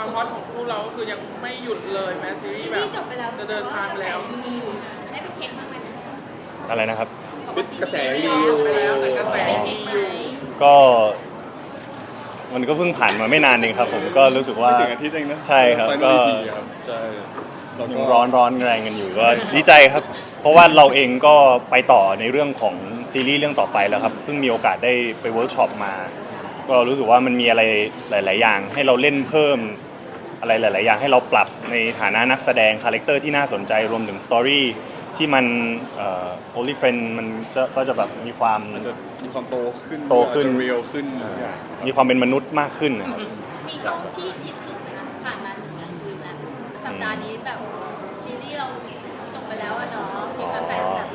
ความฮอตของคู่เราก็คือยังไม่หยุดเลยแม้ซีรีส์แบบที่จบไปแล้วจะเดินทางแล้ว มีอยู่ได้ไปเช็คบ้างไหมอะไรนะครับ กระแสไม่ดียออยู่มไปแล้วแต่กระแสได้ดีเช็คอไหมยู่ ก็มันก็เพิ่งผ่านมาไม่นานเองครับ ผมก็รู้สึกว่า ไม่ถึงอาทิตย์เองนะใช่ครับไฟนก็อล EP ครับใช่แล้วยัก็งร้อนร้อนแรงกันอยู่ก็ดีใจครับ เพราะว่าเราเองก็ไปต่อในเรื่องของซีรีส์เรื่องต่อไปแล้วครับเพิ่งมีโอกาสได้ไปเวิร์กช็อปมา ก็รู้สึกว่ามันมีอะไรหลาย ๆ อย่าง ให้เราเล่นเพิ่ม อะไรหลาย ๆ อย่างให้เราปรับในฐานะนักแสดงคาแรคเตอร์ที่น่าสนใจรวมถึงสตอรี่ที่มันเอ่อ only friend มันจะก็จะแบบมีความอาจจะมีความโตขึ้นโตขึ้นอาจจะเรียลขึ้นทุกอย่างมีความเป็นมนุษย์มากขึ้นนะครับมีช่วงที่คิดถึงไหมคะผ่านมาหนึ่งสัปดาห์แล้วสัปดาห์นี้แบบซีรีส์เราจบไปแล้วอะเนาะมีแฟนๆแบบ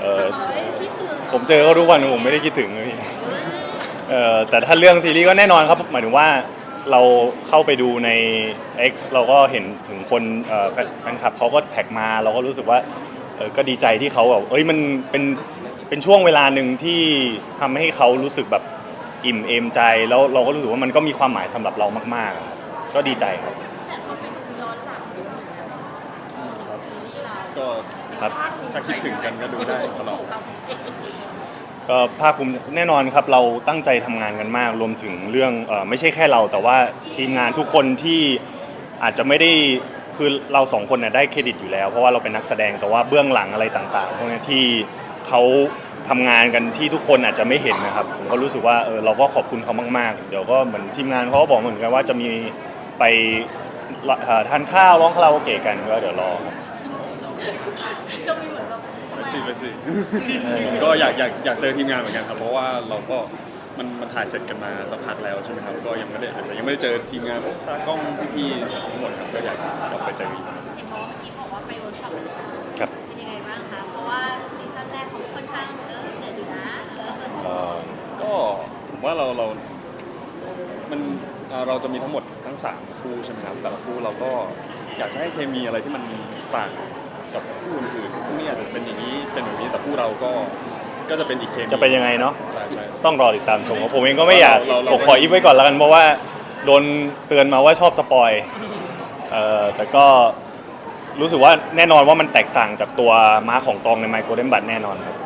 เออถามว่าเอ้ยคิดถึงผมเจอเขาทุกวันผมไม่ได้คิดถึงเลยพี่เออแต่ถ้าเรื่องซีรีส์ก็แน่นอนครับหมายถึงว่า เราเข้าไปดูใน X เราก็เห็นถึงคนเอ่อแฟนแฟนคลับเขาก็แท็กมา เราก็รู้สึกว่าเออก็ดีใจที่เขาแบบเอ้ยมันเป็นเป็นช่วงเวลาหนึ่งที่ทำให้เขารู้สึกแบบอิ่มเอมใจ แล้วเราก็รู้สึกว่ามันก็มีความหมายสำหรับเรามากๆอะครับก็ดีใจครับ แต่พอไปดูย้อนหลังดูเหมือนกันซีรีส์เราก็ครับถ้าคิดถึงกันก็ดูได้ตลอด ก็ภาคภูมิแน่นอนครับเราตั้งใจทำงานกันมาก รวมถึงเรื่องเออไม่ใช่แค่เรา แต่ว่าทีมงานทุกคนที่อาจจะไม่ได้คือเราสองคนเนี่ยได้เครดิตอยู่แล้ว เพราะว่าเราเป็นนักแสดงแต่ว่าเบื้องหลังอะไรต่างๆพวกเนี้ยที่เขาทำงานกันที่ทุกคนอาจจะไม่เห็นนะครับผมก็รู้สึกว่าเออเราก็ขอบคุณเขามากๆ เดี๋ยวก็เหมือนทีมงานเขาก็บอกเหมือนกันว่าจะมีไปเอ่อทานข้าวร้องคาราโอเกะกันก็เดี๋ยวรอครับ จะมีเหมือนแบบไปสิไปสิก็อยากอยากอยากเจอทีมงานเหมือนกันครับ เพราะว่าเราก็มันมันถ่ายเสร็จกันมาสักพักแล้วใช่ไหมครับ ก็ยังไม่ได้อาจจะยังไม่ได้เจอทีมงานพวกตากล้องพี่ๆทั้งหมดครับ ก็อยากกลับไปเจออีก เห็นบอกว่าเมื่อกี้บอกว่าไปเวิร์กช็อปมาครับ เป็นยังไงบ้างคะ เพราะว่าซีซั่นแรกเขาค่อนข้างเออเดือดอยู่นะเออเอ่อก็ผมว่าเราเรา มันเอ่อเราจะมีทั้งหมดทั้งสามคู่ใช่ไหมครับ แต่ละคู่เราก็อยากจะให้เคมีอะไรที่มันต่าง กับคู่อื่นๆคู่นี้อาจจะเป็นอย่างนี้เป็นแบบนี้แต่คู่เราก็ก็จะเป็นอีกเคมีจะเป็นยังไงเนาะใช่ใช่ต้องรอติดตามชมครับผมเองก็ไม่อยากเราเราผมขออีฟไว้ก่อนแล้วกันเพราะว่าโดนเตือนมาว่าชอบสปอยเอ่อแต่ก็รู้สึกว่าแน่นอนว่ามันแตกต่างจากตัวม้าของตองในไมโครเดนบัตแน่นอนครับ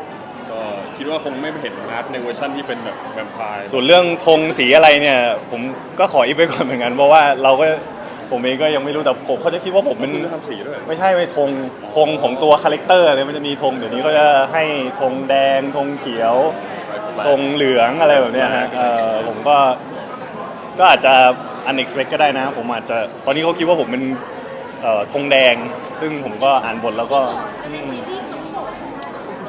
ก็คิดว่าคงไม่เห็นอาร์ตในเวอร์ชันที่เป็นแบบแวมไพร์ส่วนเรื่องธงสีอะไรเนี่ย ผมก็ขออีฟไว้ก่อนเหมือนกันเพราะว่าเราก็ ผมเองก็ยังไม่รู้แต่ผมเขาจะคิดว่าผมเป็นมันจะทำสีด้วยไม่ใช่ไม่ธงธงของตัวคาแรคเตอร์เนี่ยมันจะมีธงเดี๋ยวนี้ก็จะให้ธงแดงธงเขียวธงเหลืองอะไรแบบเนี้ยฮะเออผมก็ก็อาจจะ unexpected ก็ได้นะ ผมอาจจะตอนนี้เขาคิดว่าผมเป็นเอ่อธงแดง ซึ่งผมก็อ่านบทแล้วก็แต่ในซีรีส์เขาบอกว่า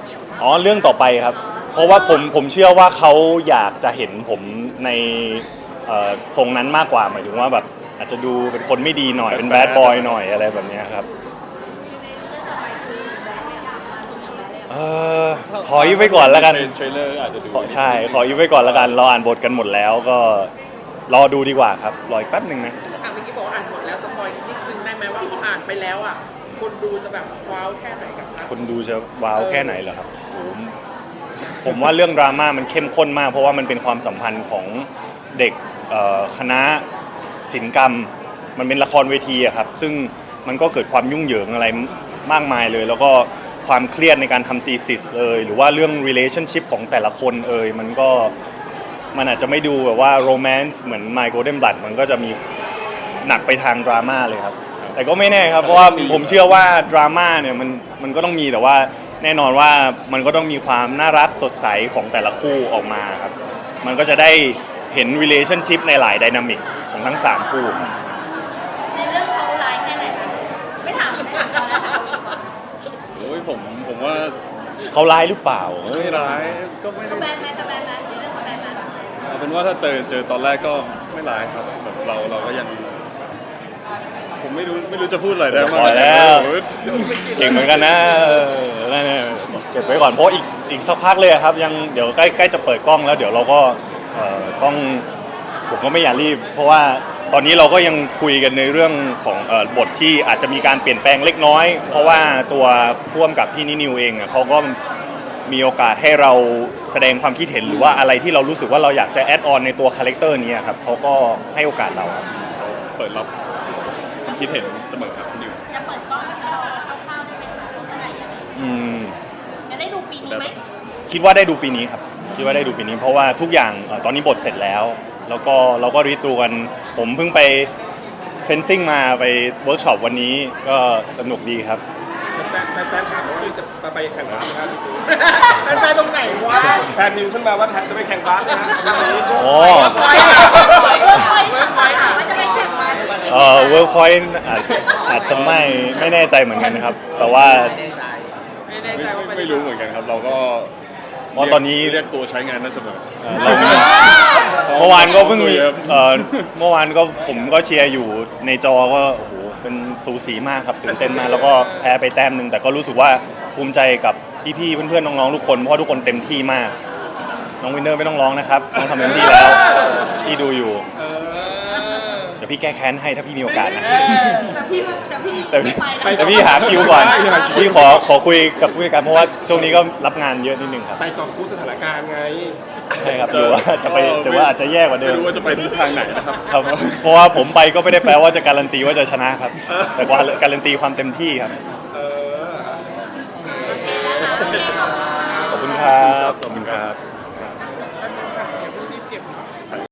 เกี่ยวนะอ๋อเรื่องต่อไปครับ เพราะว่าผมผมเชื่อว่าเขาอยากจะเห็นผมในเอ่อทรงนั้นมากกว่าหมายถึงว่าแบบ อาจจะดูเป็นคนไม่ดีหน่อยเป็นแบดบอยหน่อยอะไรแบบเนี้ยครับในเรื่องต่อไปคือแบรนด์เนี่ยค่ะส่งอย่างแบรนด์เนี่ยเออขออีฟไว้ก่อนแล้วกันเทรลเลอร์อาจจะดูขอใช่ ขออีฟไว้ก่อนแล้วกัน เราอ่านบทกันหมดแล้วก็รอดูดีกว่าครับ รออีกแป๊บหนึ่งนะ อะเมื่อกี้บอกว่าอ่านหมดแล้วสปอยนิดนึงได้ไหมว่าอ่านไปแล้วอะคนดูจะแบบว้าวแค่ไหนกับนัก คนดูจะว้าวแค่ไหนเหรอครับผมผมว่าเรื่องดราม่ามันเข้มข้นมาก เพราะว่ามันเป็นความสัมพันธ์ของเด็กเอ่อคณะ ศิลปกรรม มันเป็นละครเวทีอะครับซึ่งมันก็เกิดความยุ่งเหยิงอะไรมากมายเลย แล้วก็ความเครียดในการทำตีสิสเอยหรือว่าเรื่อง relationship ของแต่ละคนเอยมันก็มันอาจจะไม่ดูแบบว่าโรแมนต์เหมือน My Golden Blood มันก็จะมีหนักไปทางดราม่าเลยครับ แต่ก็ไม่แน่ครับ เพราะว่าผมเชื่อว่าดราม่าเนี่ยมันมันก็ต้องมีแต่ว่าแน่นอนว่ามันก็ต้องมีความน่ารักสดใสของแต่ละคู่ออกมาครับ มันก็จะได้เห็น relationship ในหลายดินามิก ของทั้ง3คู่ครับในเรื่องเขาร้ายแค่ไหนคะไม่ถามไม่ถามเขานะคะโอ้ยผมผมว่าเขาร้ายหรือเปล่าไม่ร้ายก็ไม่เขาได้แบนไหมเขาแบนไหมในเรื่องเขาแบนไหมเอาเป็นว่าถ้าเจอเจอตอนแรกก็ไม่ร้ายครับแบบเราเราก็ยัง ผมไม่รู้ไม่รู้จะพูดอะไรได้พอแล้ว โอ้ยเก่งเหมือนกันนะเออนั่นน่ะเก็บไว้ก่อนเพราะอีกอีกสักพักเลยครับยังเดี๋ยวใกล้ใกล้จะเปิดกล้องแล้ว เดี๋ยวเราก็เอ่อต้อง ผมก็ไม่อยากรีบ เพราะว่าตอนนี้เราก็ยังคุยกันในเรื่องของเอ่อบทที่อาจจะมีการเปลี่ยนแปลงเล็กน้อย เพราะว่าตัวพ่วงกับพี่นินิวเองอะเขาก็มีโอกาสให้เราแสดงความคิดเห็นหรือว่าอะไรที่เรารู้สึกว่าเราอยากจะแอดออนในตัวคาแรคเตอร์นี้ครับเขาก็ให้โอกาสเราครับ เปิดรับคิดเห็นเสมอครับนิวจะเปิดกล้องคร่าวๆได้ไหมคะเมื่อไหร่ยังไงอืม จะได้ดูปีนี้ไหมคิดว่าได้ดูปีนี้ครับ คิดว่าได้ดูปีนี้ เพราะว่าทุกอย่างเอ่อตอนนี้บทเสร็จแล้ว แล้วก็เราก็รีตรูกันผมเพิ่งไปเฟนซิ่งมาไปเวิร์กช็อปวันนี้ก็สนุกดีครับ แฟนแฟนถามว่าจะไปไปแข่งบาสไหมครับพี่ปูเป็นไปตรงไหนวะแฟนนิวขึ้นมาว่าจะไปแข่งบาสไหมฮะวันนี้โอ้ไปอะเลิกคอยถามว่าจะไปแข่งมาเอ่อเวิร์กพอยต์อาจอาจจะไม่ไม่แน่ใจเหมือนกันนะครับ แต่ว่าไม่แน่ไม่ใจว่าไปไม่รู้เหมือนกันครับ เราก็เพราะตอนนี้เรียกตัวใช้งานได้เสมอเอ่อเรา เมื่อวานก็เพิ่งมีเอ่อเมื่อวานก็ผมก็เชียร์อยู่ในจอก็โอ้โหเป็นสูสีมากครับตื่นเต้นมากแล้วก็แพ้ไปแต้มหนึ่งแต่ก็รู้สึกว่าภูมิใจกับพี่ๆเพื่อนๆน้องๆทุกคนเพราะว่าทุกคนเต็มที่มาก น้องวินเนอร์ไม่ต้องร้องนะครับน้องทำเต็มที่แล้วที่ดูอยู่เดี๋ ยวพี่แก้แค้นให้ถ้าพี่มีโอกาสนะ แต่พี่ก็แต่พี่แต่พี่ไปแต่พี่หาคิวก่อน พี่ขอขอคุยกับผู้จัดการเพราะว่าช่วงนี้ก็รับงานเยอะนิดนึงครับไปกอบกู้สถานการณ์ไงใช่ครับหรืว่าจะไปหรืว่าอาจจะแย่กว่าเดิไม่มรู้ว่าจะไปทิศทางไหนะครับเพราะว่าผมไปก็ไม่ได้แปลว่าจะการันตีว่าจะชนะครับ แต่ว่าการันตีความเต็มที่ครับขอบคุณครับ